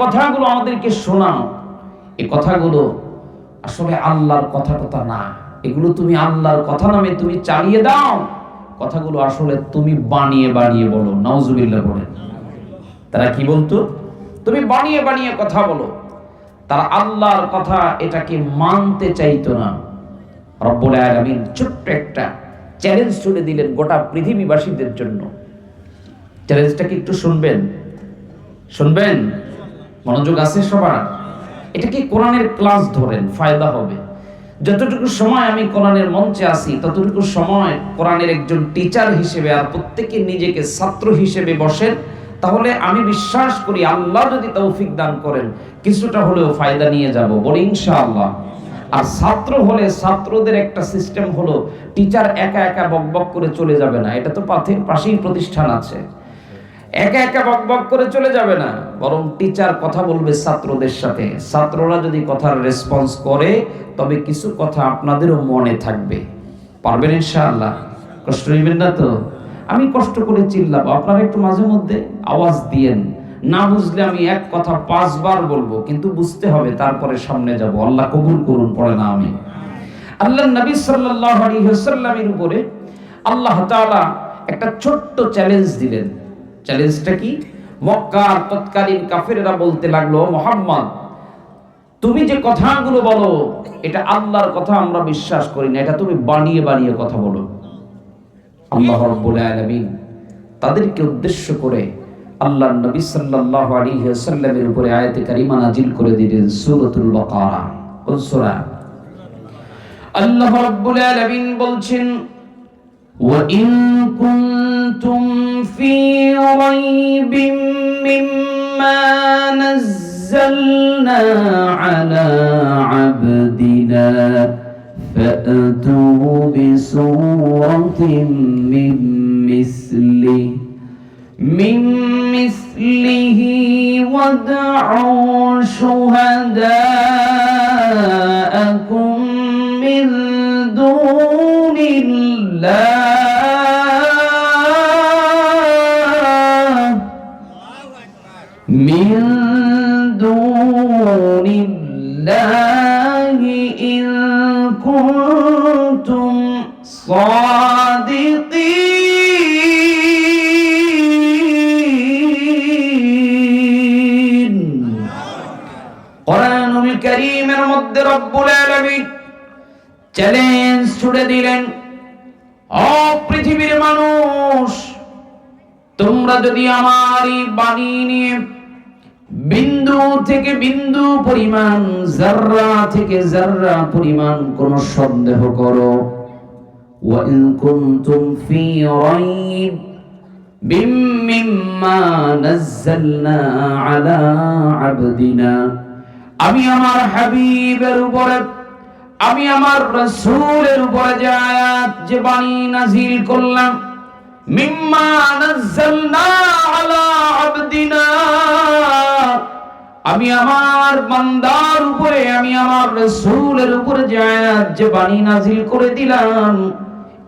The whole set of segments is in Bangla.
কথাগুলো আমাদেরকে শোনাও। এই কথাগুলো আসলে আল্লাহর কথা কথা না। এগুলো তুমি আল্লাহর কথা নামে তুমি চালিয়ে দাও। কথাগুলো আসলে তুমি বানিয়ে বানিয়ে বলো। নাউজুবিল্লাহ বলেন। তারা কি বলতো? তুমি বানিয়ে বানিয়ে কথা বলো। তারা আল্লাহর কথা এটাকে মানতে চাইতো না। রব্বুল আলামিন ছোট্ট একটা চ্যালেঞ্জ ছুড়ে দিলেন গোটা পৃথিবীবাসীদের জন্য। চ্যালেঞ্জটা কি একটু শুনবেন? শুনবেন? মনোযোগ আছে সবার? এটা কি কোরআনের ক্লাস ধরেন, ফায়দা হবে? যতটুকু সময় আমি কোরআনের মঞ্চে আসি ততটুকু সময় কোরআনের একজন টিচার হিসেবে আর প্রত্যেকে নিজেকে ছাত্র হিসেবে বসেন, তাহলে আমি বিশ্বাস করি আল্লাহ যদি তৌফিক দান করেন, কিছুটা হলেও ফায়দা নিয়ে যাব, বলি ইনশাআল্লাহ। আর ছাত্র হলে ছাত্রদের একটা সিস্টেম হলো টিচার একা একা বকবক করে চলে যাবে না, এটা তো পাথের পাশেই প্রতিষ্ঠান আছে। একা একা বক বক করে চলে যাবে না। বরং টিচার কথা বলবে ছাত্রদের সাথে। ছাত্ররা যদি কথার রেসপন্স করে, তবে কিছু কথা আপনাদেরও মনে থাকবে। পারবেন ইনশাআল্লাহ? কষ্ট নেবেন না তো? আমি কষ্ট করে চিল্লাবো। আপনারা একটু মাঝে মধ্যে আওয়াজ দিয়েন। না বুঝলে আমি এক কথা পাঁচবার বলব, কিন্তু বুঝতে হবে, তারপরে সামনে যাব। আল্লাহ কবুল করুন, পড়ে না আমি। আল্লাহ নবী সাল্লাল্লাহু আলাইহি ওয়াসাল্লামের উপরে আল্লাহ তাআলা একটা ছোট্ট চ্যালেঞ্জ দিলেন। চ্যালেঞ্জটা কি? মক্কার তৎকালীন কাফেরেরা বলতে লাগল, মোহাম্মদ, তুমি যে কথাগুলো বলো, এটা আল্লাহর কথা আমরা বিশ্বাস করি না। এটা তুমি বানিয়ে বানিয়ে কথা বলো। আল্লাহ রব্বুল তাদেরকে উদ্দেশ্য করে আল্লাহ নবী সাল্লাল্লাহু আলাইহি উপরে আয়তে কারিমা নাজিল করে দিলেন সুরতুল বাকারা। কোন আল্লাহ রাব্বুল আলামিন বলছেন, ওয়া ইন কুনতুম ফী ريب مما نزلنا على عبدنا. فأتوا بسورة من مثله من مثله وادعوا شهداءكم دون الله إن كنتم صادقين কোরআনুল কারীমের মধ্যে রব্বুল আলামিন চ্যালেঞ্জ ছুড়ে দিলেন ও পৃথিবীর মানুষ তোমরা যদি আমার এই বাণী নিয়ে বিন্দু থেকে বিন্দু পরিমাণ জাররা থেকে জাররা পরিমাণ কোন সন্দেহ করো وإن كنتم في ريب مما نزلنا على عبدنا আমি আমার হাবিবের উপরে আমি আমার রাসূলের উপরে যে আয়াত যে বাণী নাজিল করলাম মিম্মা নাযালনা আলা আবদিনা আমি আমার বান্দার উপরে, আমি আমার রাসূলের উপরে যে বাণী নাজিল করে দিলাম,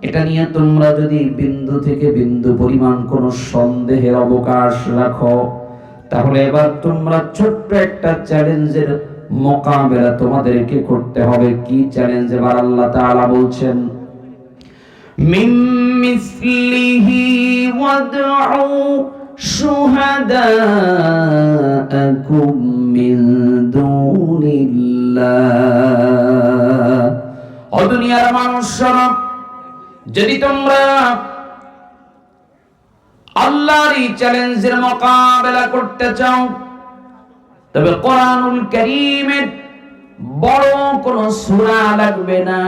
এটা নিয়ে তোমরা যদি বিন্দু থেকে বিন্দু পরিমাণ কোনো সন্দেহের অবকাশ রাখো, তাহলে এবার তোমরা ছোট্ট একটা চ্যালেঞ্জের মোকাবেলা তোমাদেরকে করতে হবে। কি চ্যালেঞ্জ? এবার আল্লাহ তাআলা বলছেন মিন মিসলিহি ওয়াদউ দুনিল্লাহ ও দুনিয়ার মানুষরা যদি তোমরা আল্লাহর এই চ্যালেঞ্জের মোকাবেলা করতে চাও, তবে কোরআনুল করিমের বড় কোন সূরা লাগবে না।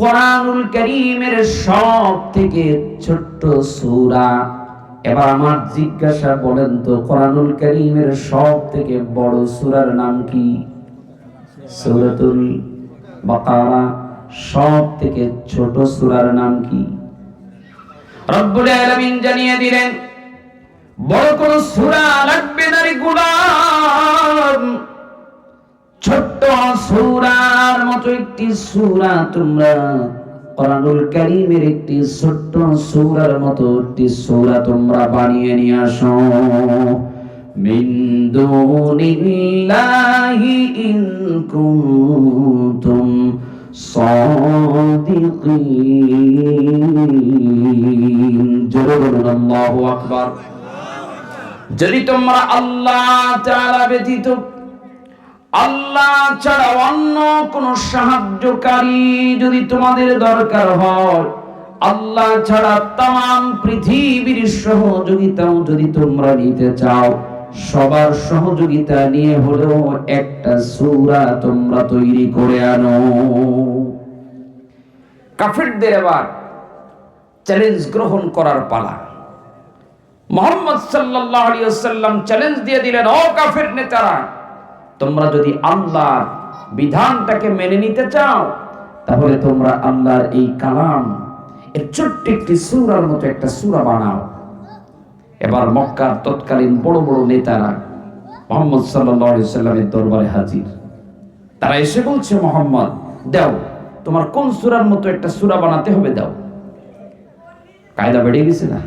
কোরআনুল করিমের সব থেকে ছোট্ট সূরা এবার আমার জিজ্ঞাসা বলেন তো, কোরআনুল করিমের সব থেকে বড় সূরার নাম কি? সূরাতুল বাকারা সব থেকে ছোট সূরার নাম কি? রব্বুল আলামিন জানিয়ে দিলেন, বড় কোন সূরা লাগবে না রে গোলাম। ছোট্ট সূরার মতো একটি সূরা তোমরা কোরআনুল কারীমের একটি ছোট্ট সূরার মতো একটি সূরা তোমরা বানিয়ে নিয়ে আসো। মিন দুনিল্লাহি ইন কুনতুম সাদিকিন। জোরে বলুন, আল্লাহু আকবার। যদি তোমরা আল্লাহ তাআলা ব্যতীত আল্লাহ ছাড়া অন্য কোন সাহায্যকারী যদি তোমাদের দরকার হয়, আল্লাহ ছাড়া তাম পৃথিবীর সহযোগিতাও যদি তোমরা নিতে চাও, সবার সহযোগিতা নিয়ে হলেও একটা সূরা তোমরা তৈরি করে আনো। কাফেরদের এবার চ্যালেঞ্জ গ্রহণ করার পালা। মোহাম্মদ সাল্লাল্লাহু আলাইহি চ্যালেঞ্জ দিয়ে দিলেন, ও কাফের নেতারা তোমরা যদি আল্লাহর বিধানটাকে মেনে নিতে চাও, তাহলে তোমরা আল্লাহর এই কালাম, এর ছোট্ট একটি সুরার মতো একটা সূরা বানাও। এবার মক্কার তৎকালীন বড় বড় নেতারা মোহাম্মদ সাল্লামের দরবারে হাজির। তারা এসে বলছে, মোহাম্মদ, দাও, তোমার কোন সুরার মতো একটা সুরা বানাতে হবে, দাও। কায়দা বেড়ে গেছে না?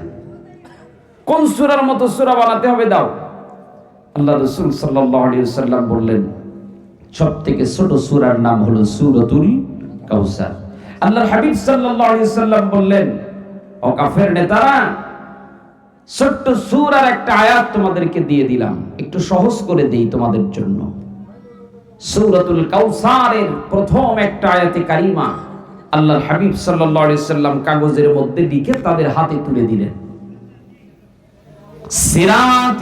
কোন সুরার মতো সুরা বানাতে হবে, দাও। আল্লাহ রসুল আলাইহি বললেন সব থেকে ছোট সূরার নাম হলো সুরতুল কাউসার। আল্লাহর হাবিব ওয়াসাল্লাম বললেন, ও কাফের নেতারা, ছোট্ট সূরার একটা আয়াত তোমাদেরকে দিয়ে দিলাম। একটু সহজ করে দেই তোমাদের জন্য। সূরাতুল কাউসারের প্রথম একটা আয়াতে কারিমা আল্লাহর হাবিব সাল্লাল্লাহু সাল্লাম কাগজের মধ্যে লিখে তাদের হাতে তুলে দিলেন। সিরাত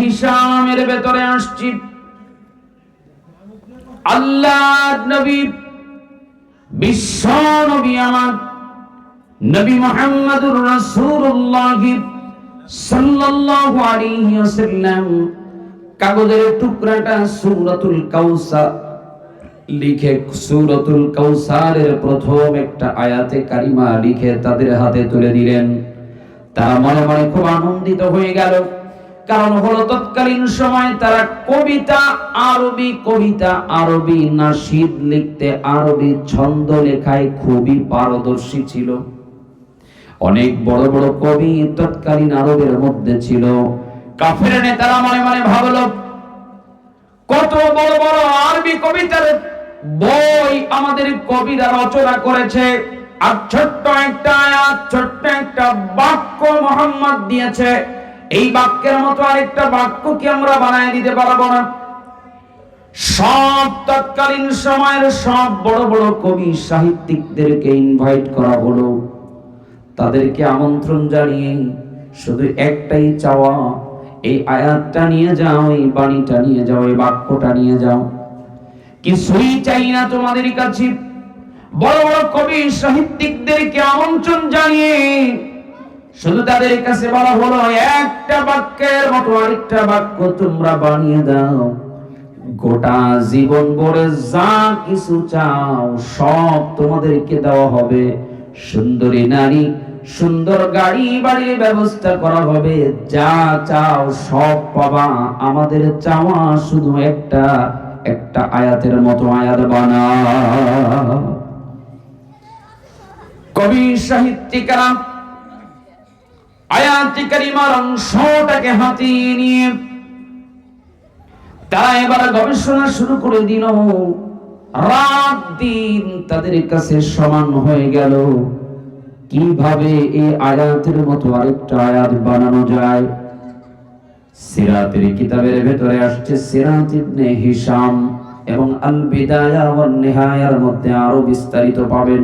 হিশামের ভেতরে আসছি। আল্লাহ নবী, বিশ্ব নবী আমার, নবী মুহাম্মদুর সাল্লাল্লাহু আলাইহি ওয়াসাল্লাম কাগজের টুকরাটা সূরাতুল কাউসার লিখে, সূরাতুল কাউসারের প্রথম একটা আয়াতে কারিমা লিখে তাদের হাতে তুলে দিলেন। তারা মনে মনে খুব আনন্দিত হয়ে গেল। কারণ হলো তৎকালীন সময় তারা কবিতা আরবি কবিতা আরবি নাসিদ লিখতে আরবি ছন্দ লেখায় খুবই পারদর্শী ছিল। অনেক বড় বড় কবি তৎকালীন আরবের মধ্যে ছিল। কাফের নেতারা মনে মনে ভাবলো, কত বড় বড় আরবি কবিতার বই আমাদের কবিরা রচনা করেছে। আর ছোট্ট একটা আয়াত, ছোট্ট একটা বাক্য মোহাম্মদ দিয়েছে। এই বাক্যের মতো আরেকটা বাক্য কি আমরা বানায় দিতে পারব না? সব তৎকালীন সময়ের সব বড় বড় কবি সাহিত্যিকদেরকে ইনভাইট করা হলো। তাদেরকে আমন্ত্রণ জানিয়ে শুধু একটাই চাওয়া, এই আয়াতটা নিয়ে যাও, এই বাণীটা নিয়ে যাও, এই বাক্যটা নিয়ে যাও। কিছুই চাই না তোমাদের কাছে। বড় বড় কবি সাহিত্যিকদেরকে আমন্ত্রণ জানিয়ে শুধু তাদের কাছে বলা হলো, একটা বাক্যের মতো আরেকটা বাক্য তোমরা বানিয়ে দাও। গোটা জীবন ভরে যা কিছু চাও, সব তোমাদেরকে দেওয়া হবে। সুন্দরী নারী, সুন্দর গাড়ি বাড়ির ব্যবস্থা করা হবে। যা চাও, সব পাবা। আমাদের চাওয়া শুধু একটা একটা আয়াতের মতো আয়াত বানা কবি, সাহিত্যিকরা আয়াতি কারিমার অংশটাকে হাতিয়ে নিয়ে তারা এবার গবেষণা শুরু করে দিল, রাত দিন তাদের কাছে সমান হয়ে গেল। কীভাবে এই আয়াতের মতো আরেকটা আয়াত বানানো যায়? সিরাতের কিতাবের ভেতরে আসছে সিরাত ইবনে হিশাম এবং আল বিদায়া ওয়ান নিহায়ার মধ্যে আরও বিস্তারিত পাবেন।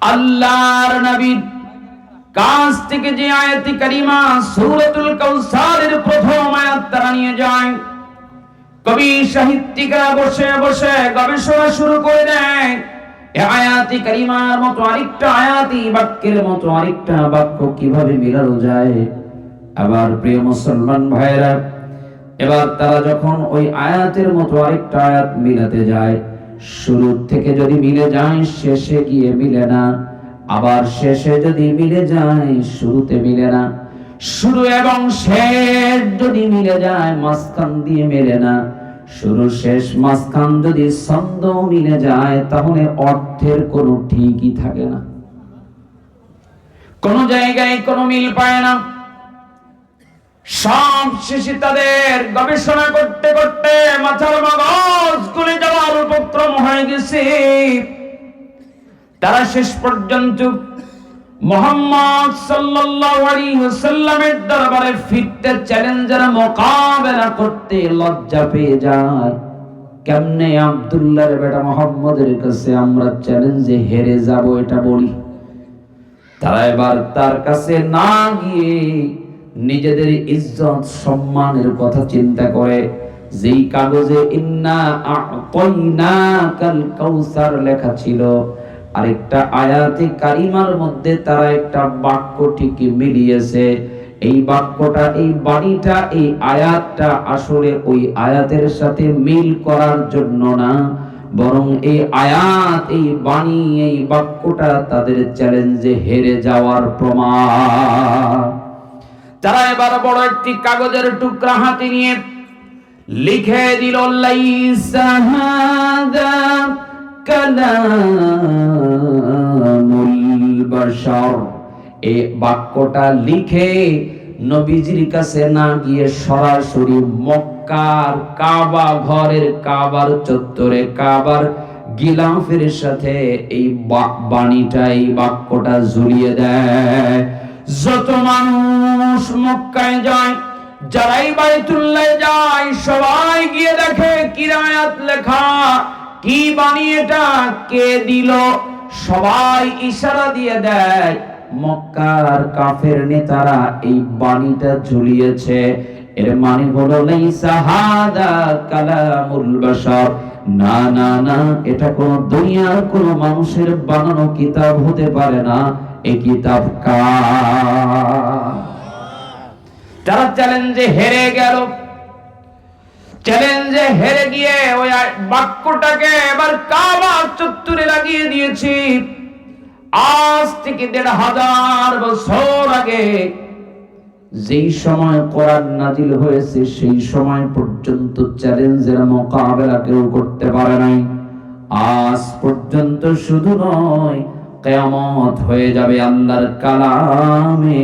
আল্লাহর নবী কাছ থেকে যে আয়াতি কারিমা প্রথম আয়াত তারা নিয়ে যায়। কবি সাহিত্যিকরা বসে বসে গবেষণা শুরু করে দেয়। আয়াতি কারিমার মতো আরেকটা আয়াতি, বাক্যের মতো আরেকটা বাক্য কীভাবে মিলানো যায়? আবার প্রিয় মুসলমান ভাইরা এবার তারা যখন ওই আয়াতের মতো আরেকটা আয়াত মিলাতে যায় শুরু থেকে যদি মিলে যায়, শেষে গিয়ে মিলে না। আবার শেষে যদি মিলে যায়, শুরুতে মিলে না। শুরু এবং শেষ যদি মিলে যায়, মাঝখান দিয়ে মেলে না। শুরু শেষ মাঝখান যদি ছন্দ মিলে যায়, তাহলে অর্থের কোনো ঠিকই থাকে না। কোন জায়গায় কোনো মিল পায় না। সব শেষে তাদের গবেষণা করতে করতে মাথার মগজ গুলে যাওয়ার উপক্রম হয়ে গেছে। তারা শেষ পর্যন্ত মোহাম্মদ ওয়াসাল্লামের দরবারে ফিরতে চ্যালেঞ্জের মোকাবেলা করতে লজ্জা পেয়ে যায় কেমনে আব্দুল্লাহর বেটা মোহাম্মদের কাছে আমরা চ্যালেঞ্জে হেরে যাব এটা বলি। তারা এবার তার কাছে না গিয়ে নিজেদের ইজ্জত, সম্মানের কথা চিন্তা করে। যেই কাগজে, ইন্না কাউসার লেখা ছিল, আরেকটা আয়াতে কারিমার মধ্যে তারা একটা বাক্যটিকে মিলিয়েছে। এই বাক্যটা, এই বাণীটা, এই আয়াতটা আসলে ওই আয়াতের সাথে মিল করার জন্য না। বরং এই আয়াত, এই বাণী, এই বাক্যটা তাদের চ্যালেঞ্জে হেরে যাওয়ার প্রমাণ। তারা এবার বড় একটি কাগজের টুকরা হাতে নিয়ে লিখে দিল এই বাক্যটা লিখে নবীজির কাছে না গিয়ে সরাসরি মক্কার কাবা, ঘরের কাবার চত্বরে কাবার গিলাফের সাথে এই বাণীটা, এই বাক্যটা ঝুলিয়ে দেয়। যত মানুষ মক্কায় যায়, যারাই বাইতুল্লাহ যায়, সবাই গিয়ে দেখে কিরায়াত লেখা, কি বাণী এটা, কে দিল। সবাই ইশারা দিয়ে দেয়, মক্কার কাফের নেতারা এই বাণীটা ঝুলিয়েছে। এর মানে হলো, লাইসা হাদা কালামুল বাশার। না না না, এটা কোন দুনিয়ার কোন মানুষের বানানো কিতাব হতে পারে না। এই তারা চ্যালেঞ্জে হেরে গেল, চ্যালেঞ্জে হেরে গিয়ে ওই বাক্যটাকে এবার কাবার চত্বরে লাগিয়ে দিয়েছি। আজ থেকে দেড় হাজার বছর আগে যেই সময় কোরআন নাজিল হয়েছে, সেই সময় পর্যন্ত চ্যালেঞ্জের মোকাবেলা কেউ করতে পারে নাই। আজ পর্যন্ত শুধু নয় কেয়ামত হয়ে যাবে আল্লাহর কালামে।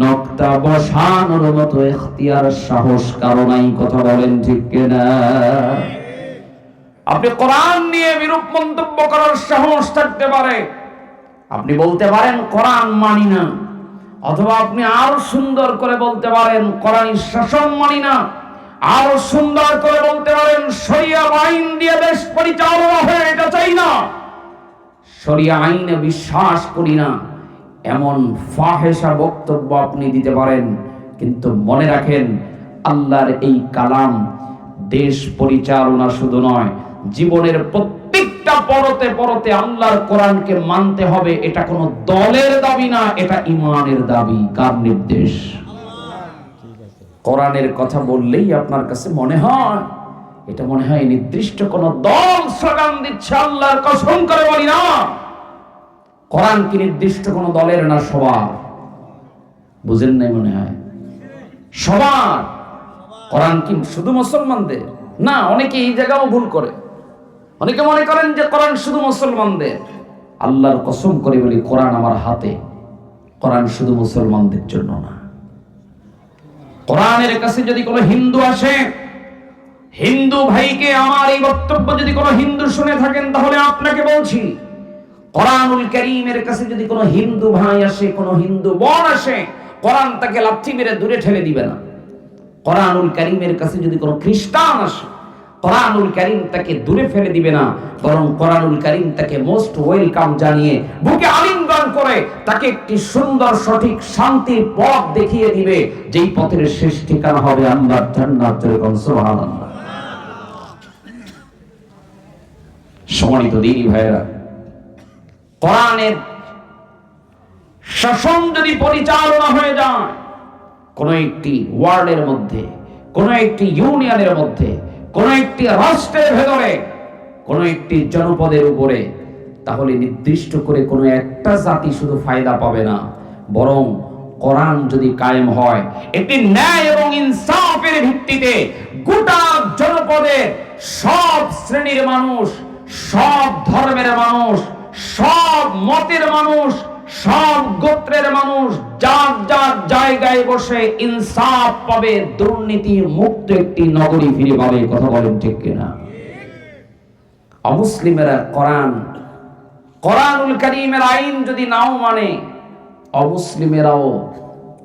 নকটা বসানোর মতো এখতিয়ার, সাহস কারও নাই, কথা বলেন ঠিক কিনা? আপনি কোরআন নিয়ে বিরূপ মন্তব্য করার সাহস থাকতে পারে। আপনি বলতে পারেন কোরআন মানি না, অথবা আপনি আরও সুন্দর করে বলতে পারেন কোরআন শাসন মানি না, আরও সুন্দর করে বলতে পারেন শরিয়া আইন দিয়ে দেশ পরিচালনা হয়, এটা চাই না। শরিয়া আইনে বিশ্বাস করি না। এমন ফাহেসা বক্তব্য আপনি দিতে পারেন, কিন্তু মনে রাখেন, আল্লাহর এই কালাম দেশ পরিচালনা শুধু নয়, জীবনের প্রত্যেকটা পরতে পরতে আল্লাহর কোরআনকে মানতে হবে, এটা কোনো দলের দাবি না, এটা ইমানের দাবি। কার নির্দেশ? কোরআনের কথা বললেই আপনার কাছে মনে হয়। এটা মনে হয় নির্দিষ্ট কোন দল স্লোগান দিচ্ছে আল্লাহর কসম করে বলি না। কোরআন কি নির্দিষ্ট কোন দলের না সবার? বুঝেন নাই মনে হয়? সবার। কোরআন কি শুধু মুসলমানদের? না অনেকে এই জায়গাও ভুল করে। অনেকে মনে করেন যে কোরআন শুধু মুসলমানদের। আল্লাহর কসম করে বলি, কোরআন আমার হাতে। কোরআন শুধু মুসলমানদের জন্য না। কোরআনের কাছে যদি কোনো হিন্দু আসে হিন্দু ভাইকে আমার এই বক্তব্য যদি কোনো হিন্দু শুনে থাকেন, তাহলে আপনাকে বলছি, কোরআনুল করিমের কাছে যদি কোনো হিন্দু ভাই আসে, কোনো হিন্দু বোন আসে, কোরআন তাকে লাথি মেরে দূরে ঠেলে দিবে না। কোরআনুল করিমের কাছে যদি কোনো খ্রিস্টান আসে, কোরআনুল করিম তাকে দূরে ফেলে দিবে না, বরং কোরআনুল করিম তাকে মোস্ট ওয়েলকাম জানিয়ে বুকে আলিঙ্গন করে তাকে একটি সুন্দর, সঠিক, শান্তির পথ দেখিয়ে দিবে, যেই পথের শেষ ঠিকানা হবে আল্লাহর জান্নাত যেরকম সুবহানাল্লাহ। সম্মানিত দিনী ভাইয়েরা। কোরআনের শাসন যদি পরিচালনা হয়ে যায়, কোন একটি ওয়ার্ডের মধ্যে, কোন একটি ইউনিয়নের মধ্যে, কোন একটি রাষ্ট্রের ভেতরে, কোন একটি জনপদের উপরে, তাহলে নির্দিষ্ট করে কোনো একটা জাতি শুধু ফায়দা পাবে না। বরং কোরআন যদি কায়েম হয়, একটি ন্যায় এবং ইনসাফের ভিত্তিতে গোটা জনপদের সব শ্রেণির মানুষ সব ধর্মের মানুষ, সব মতের মানুষ, সব গোত্রের মানুষ যার যার জায়গায় বসে ইনসাফ পাবে, দুর্নীতি মুক্ত একটি নগরী ফিরে পাবে কথা বলেন ঠিক কিনা? অমুসলিমেরা কোরআন, কোরআনুল করিমের আইন যদি নাও মানে অমুসলিমেরাও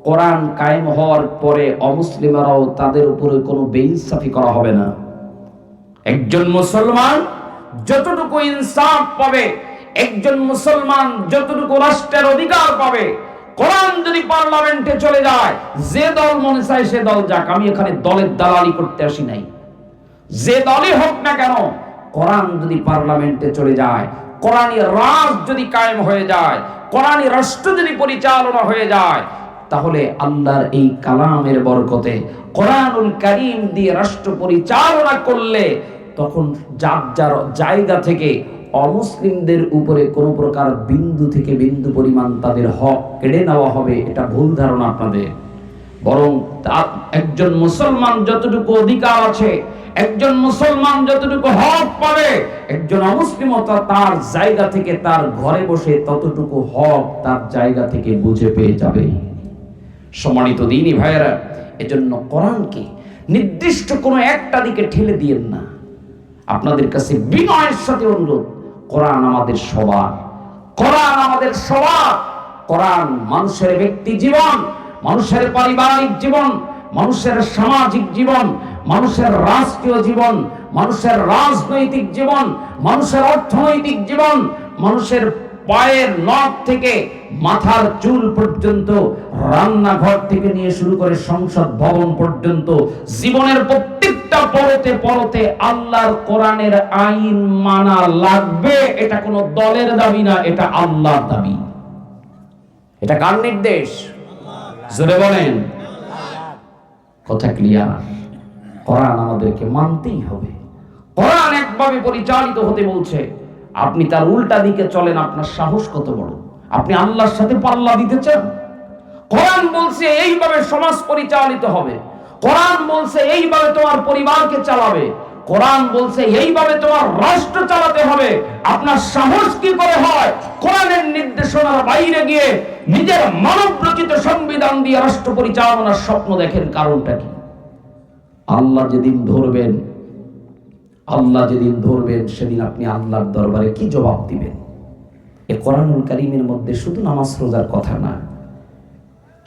কোরআন কায়েম হওয়ার পরে অমুসলিমেরাও তাদের উপরে কোনো বেইনসাফি করা হবে না। একজন মুসলমান যতটুকু ইনসাফ পাবে, একজন মুসলমান যতটুকু রাষ্ট্রের অধিকার পাবে, কোরআন যদি পার্লামেন্টে চলে যায়, যে দল মনে চায় সে দল যাক, আমি এখানে দলের দালালি করতে আসি নাই। যে দলই হোক না কেন, কোরআন যদি পার্লামেন্টে চলে যায় কোরআনী রাজ যদি কায়েম হয়ে যায় কোরআনী রাষ্ট্র যদি পরিচালনা হয়ে যায়, তাহলে আল্লাহর এই কালামের বরকতে কোরআনুল করিম দিয়ে রাষ্ট্র পরিচালনা করলে তখন যার যার জায়গা থেকে অমুসলিমদের উপরে কোনো প্রকার বিন্দু থেকে বিন্দু পরিমাণ তাদের হক কেড়ে নেওয়া হবে, এটা ভুল ধারণা আপনাদের। বরং একজন মুসলমান যতটুকু অধিকার আছে, একজন মুসলমান যতটুকু হক পাবে, একজন অমুসলিম তার জায়গা থেকে তার ঘরে বসে ততটুকু হক তার জায়গা থেকে বুঝে পেয়ে যাবে। সম্মানিত দিনী ভাইয়েরা, এজন্য কোরআনকে নির্দিষ্ট কোনো একটা দিকে ঠেলে দিয়েন না। আপনাদের কাছে বিনয়ের সাথে অনুরোধ, কোরআন আমাদের সবার, কোরআন আমাদের সবার, কোরআন মানুষের ব্যক্তি জীবন, মানুষের পারিবারিক জীবন, মানুষের সামাজিক জীবন, মানুষের রাষ্ট্রীয় জীবন, মানুষের রাজনৈতিক জীবন, মানুষের অর্থনৈতিক জীবন, মানুষের পায়ের নখ থেকে মাথার চুল পর্যন্ত, রান্নাঘর থেকে নিয়ে শুরু করে সংসদ ভবন পর্যন্ত, জীবনের প্রত্যেকটা পরতে পরতে আল্লাহর কোরআনের আইন মানা লাগবে, এটা কোনো দলের দাবি না, এটা আল্লাহর দাবি। এটা কার নির্দেশ? জোরে বলেন। কথা ক্লিয়ার কোরআন আমাদেরকে মানতেই হবে। কোরআন একভাবে পরিচালিত হতে বলছে, আপনি তার উল্টা দিকে চলেন, আপনার সাহস কত বড়? আপনি আল্লাহর সাথে পাল্লা দিতে চান? কোরআন বলছে, এইভাবে সমাজ পরিচালিত হবে। কোরআন বলছে এইভাবে তোমার পরিবারকে চালাবে। কোরআন বলছে এইভাবে তোমার রাষ্ট্র চালাতে হবে। আপনার সাহস কি করে হয়? কোরআনের নির্দেশনার বাইরে গিয়ে নিজের মানব রচিত সংবিধান দিয়ে রাষ্ট্র পরিচালনার স্বপ্ন দেখেন, কারণটা কি? আল্লাহ যেদিন ধরবেন, আল্লাহ যেদিন ধরবেন, সেদিন আপনি আল্লাহর দরবারে কি জবাব দিবেন? এ কোরআনুল কারিমের মধ্যে শুধু নামাজ রোজার কথা না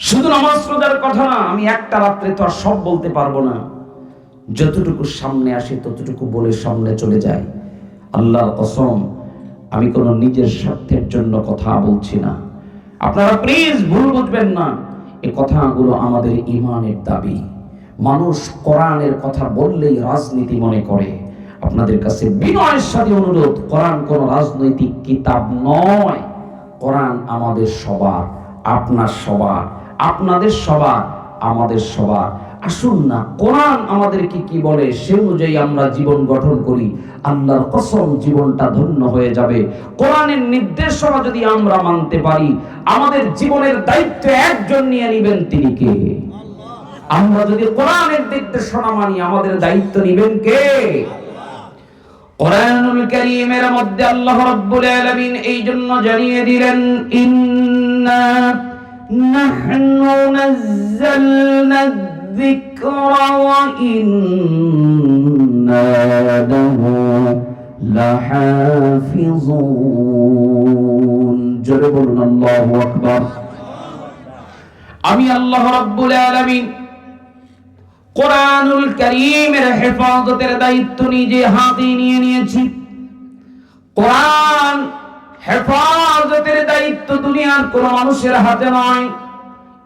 শুধু নামাজ রোজার কথা না, আমি একটা রাত্রে তো আর সব বলতে পারব না। যতটুকু সামনে আসে, ততটুকু বলে সামনে চলে যায়। আল্লাহর কসম, আমি কোনো নিজের স্বার্থের জন্য কথা বলছি না। আপনারা প্লিজ ভুল বুঝবেন না এই কথাগুলো আমাদের ইমানের দাবি। মানুষ কোরআনের কথা বললেই রাজনীতি মনে করে। আপনাদের কাছে বিনয়ের সাথে অনুরোধ, কোরআন কোন রাজনৈতিক কিতাব নয়। কোরআন আমাদের সবার, আপনার সবার। আপনাদের সবার, আমাদের সবার। আসুন না, কোরআন আমাদেরকে কি বলে? সে অনুযায়ী আমরা জীবন গঠন করি। আল্লাহর কসম জীবনটা ধন্য হয়ে যাবে। কোরআনের নির্দেশনা যদি আমরা মানতে পারি, আমাদের জীবনের দায়িত্ব একজন নিয়ে নেবেন তিনি কে? আমরা যদি কোরআনের নির্দেশনা মানি, আমাদের দায়িত্ব নেবেন কে? কোরআনুল কারীমের মধ্যে আল্লাহ রাব্বুল আলামিন এই জন্য জানিয়ে দিলেন, ইন্না যিকরা ওয়া ইন্না লাহু লাহাফিজুন জোরে বলুন আল্লাহু আকবার আমি আল্লাহ রাব্বুল আলামিন কোরআনুল করিমের হেফাজতের দায়িত্ব নিজে হাতে নিয়ে নিয়েছি। কোরআন হেফাজতের দায়িত্ব দুনিয়ার কোন মানুষের হাতে নয়।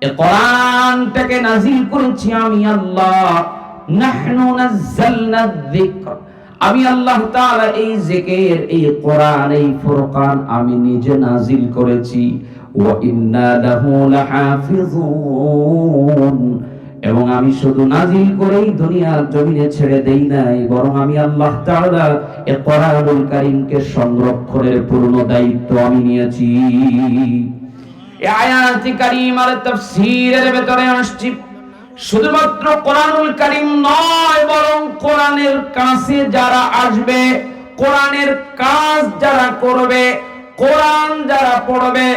এ কোরআনটাকে নাজিল করেছি আমি আল্লাহ। নাহনু নাযালনা যিকর। আমি আল্লাহ তাআলা এই জিকির এই কোরআন, এই ফুরকান আমি নিজে নাজিল করেছি। ওয়া ইন্না লাহু লাহাফিজুন। এবং আমি শুধু নাজিল করেই দুনিয়ার জমিনে ছেড়ে দেই নাই, বরং আমি আল্লাহ তাআলা এ কোরআনুল কারীমকে সংরক্ষণের পূর্ণ দায়িত্ব আমি নিয়েছি। এই আয়াতি কারীমার তাফসীরের ভেতরে আসছি। শুধুমাত্র কোরআনুল কারীম নয়, বরং কোরআনের কাছে যারা আসবে, কোরআনের কাজ যারা করবে, কোরআন যারা পড়বে,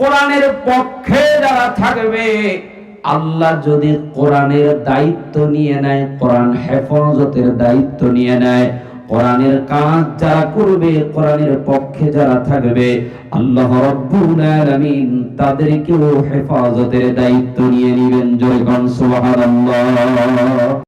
কোরআনের পক্ষে যারা থাকবে আল্লাহ যদি কোরআনের দায়িত্ব নিয়ে নেয়, কোরআন হেফাজতের দায়িত্ব নিয়ে নেয়, কোরআনের কাজ যারা করবে, কোরআনের পক্ষে যারা থাকবে, আল্লাহ রব্বুল আলামিন তাদেরকেও হেফাজতের দায়িত্ব নিয়ে নেবেন। জয়গণ সুবহানাল্লাহ।